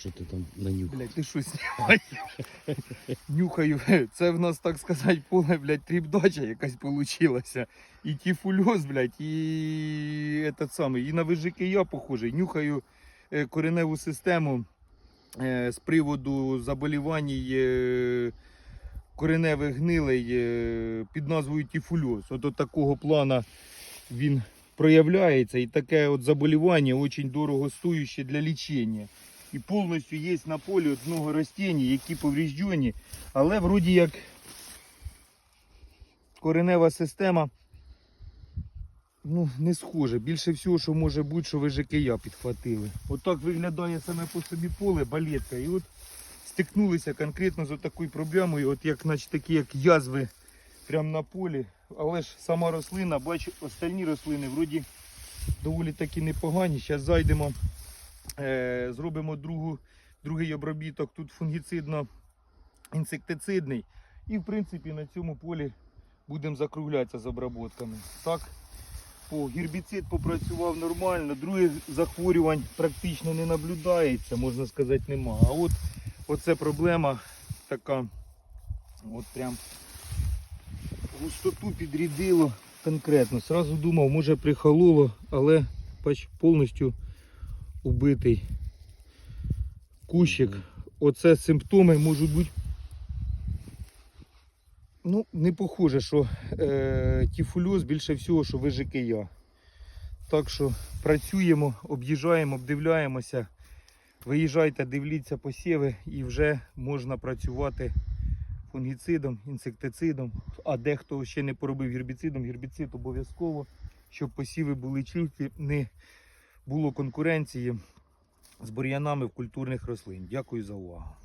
Що ти там нанюхав? Блять, ти що знімаєш? Нюхаю. Це в нас, так сказати, поле, блядь, тріпдача якась получилася. І тіфульоз, блядь, і этот самий, і на ВЖКЯ похожий. Нюхаю е, кореневу систему е, з приводу заболівань е, кореневих гнилей під назвою тіфульоз. От, от такого плана він проявляється. І таке от заболівання дуже дорого стоїще для лічення. І повністю є на полі от много растінь, які повреждені, але вроді як коренева система ну, не схоже. Більше всього, що може бути, що ви ЖКЯ підхватили. Отак виглядає саме по собі поле, балетка. І от стикнулися конкретно з такою проблемою, от як, значить, такі як язви прямо на полі. Але ж сама рослина, бачу, остальні рослини вроді доволі таки непогані. Зараз зайдемо, зробимо другу, другий обробіток. Тут фунгіцидно-інсектицидний. І в принципі на цьому полі будемо закруглятися з обработками. Так, по гербіцид попрацював нормально, других захворювань практично не наблюдається, можна сказати, нема. А от оце проблема така, от прям густоту підрядило конкретно. Сразу думав, може прихололо, але бач, повністю убитий кущик. Оце симптоми можуть бути. Ну, не похоже, що е, тіфульоз більше всього, що ВЖКЯ. Так що працюємо, об'їжджаємо, обдивляємося. Виїжджайте, дивіться посіви і вже можна працювати фунгіцидом, інсектицидом. А дехто ще не поробив гербіцидом, гербіцид обов'язково, щоб посіви були чисті, не було конкуренції з бур'янами в культурних рослин. Дякую за увагу.